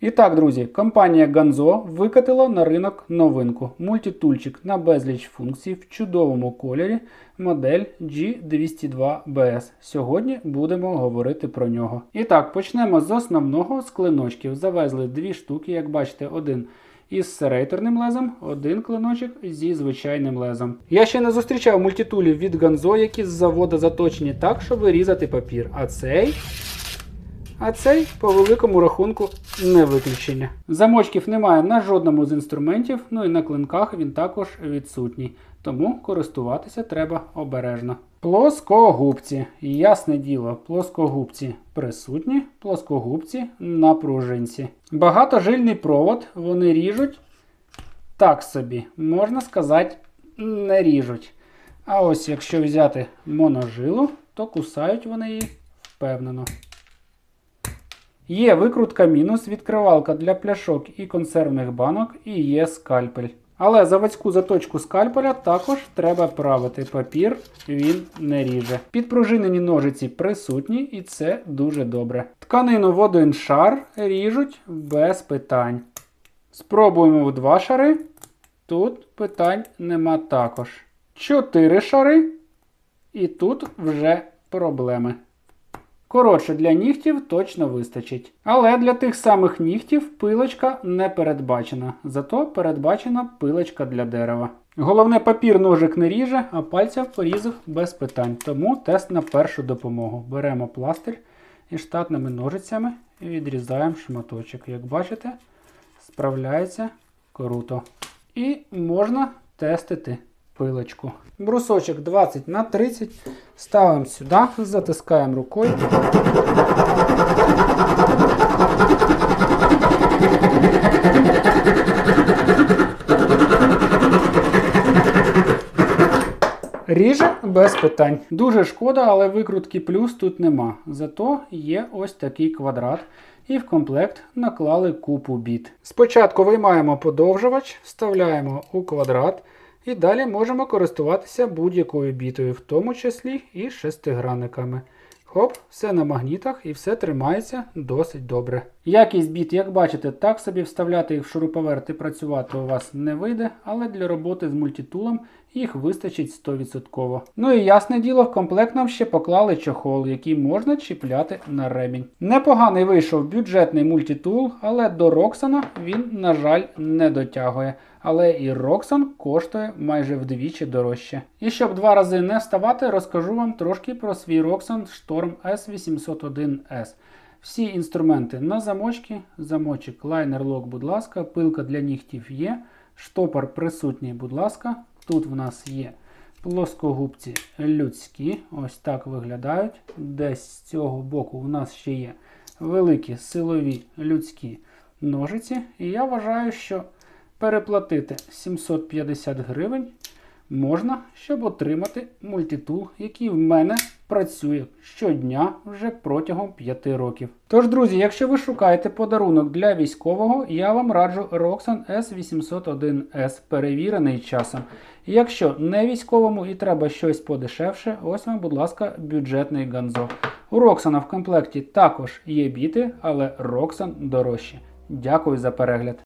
І так, друзі, компанія Ganzo викатила на ринок новинку мультитульчик на безліч функцій в чудовому кольорі модель G202BS. Сьогодні будемо говорити про нього. І так, почнемо з основного з клиночків. Завезли дві штуки, як бачите, один із серейторним лезом, один клиночок зі звичайним лезом. Я ще не зустрічав мультитулів від Ganzo, які з заводу заточені так, щоб вирізати папір. А цей а цей, по великому рахунку, не виключення. Замочків немає на жодному з інструментів, ну і на клинках він також відсутній. Тому користуватися треба обережно. Плоскогубці. Ясне діло, плоскогубці присутні, плоскогубці на пружинці. Багатожильний провод вони ріжуть так собі, можна сказати, не ріжуть. А ось якщо взяти моножилу, то кусають вони її впевнено. Є викрутка мінус, відкривалка для пляшок і консервних банок, і є скальпель. Але заводську заточку скальпеля також треба правити. Папір він не ріже. Підпружинені ножиці присутні, і це дуже добре. Тканину в один шар ріжуть без питань. Спробуємо в два шари. Тут питань нема також. Чотири шари. І тут вже проблеми. Коротше, для нігтів точно вистачить. Але для тих самих нігтів пилочка не передбачена. Зато передбачена пилочка для дерева. Головне, папір ножик не ріже, а пальця порізав без питань. Тому тест на першу допомогу. Беремо пластир і штатними ножицями відрізаємо шматочок. Як бачите, справляється круто. І можна тестити пилочку. Брусочок 20 на 30 ставимо сюди, затискаємо рукою. Ріже без питань. Дуже шкода, але викрутки плюс тут нема. Зато є ось такий квадрат. І в комплект наклали купу біт. Спочатку виймаємо подовжувач, вставляємо у квадрат. І далі можемо користуватися будь-якою бітою, в тому числі і шестигранниками. Хоп, все на магнітах і все тримається досить добре. Якість біт, як бачите, так собі вставляти їх в шуруповерт і працювати у вас не вийде, але для роботи з мультитулом їх вистачить 100%. Ну і ясне діло, в комплект нам ще поклали чохол, який можна чіпляти на ремінь. Непоганий вийшов бюджетний мультитул, але до Роксана він, на жаль, не дотягує. Але і Роксан коштує майже вдвічі дорожче. І щоб два рази не вставати, розкажу вам трошки про свій Roxxon Storm S801S. Всі інструменти на замочки, замочок лайнер лок, будь ласка, пилка для нігтів є, штопор присутній, будь ласка. Тут в нас є плоскогубці людські, ось так виглядають. Десь з цього боку в нас ще є великі силові людські ножиці. І я вважаю, що переплатити 750 гривень можна, щоб отримати мультитул, який в мене працює щодня вже протягом 5 років. Тож, друзі, якщо ви шукаєте подарунок для військового, я вам раджу Roxxon S801S, перевірений часом. Якщо не військовому і треба щось подешевше, ось вам, будь ласка, бюджетний ганзо. У Roxxon в комплекті також є біти, але Roxxon дорожче. Дякую за перегляд.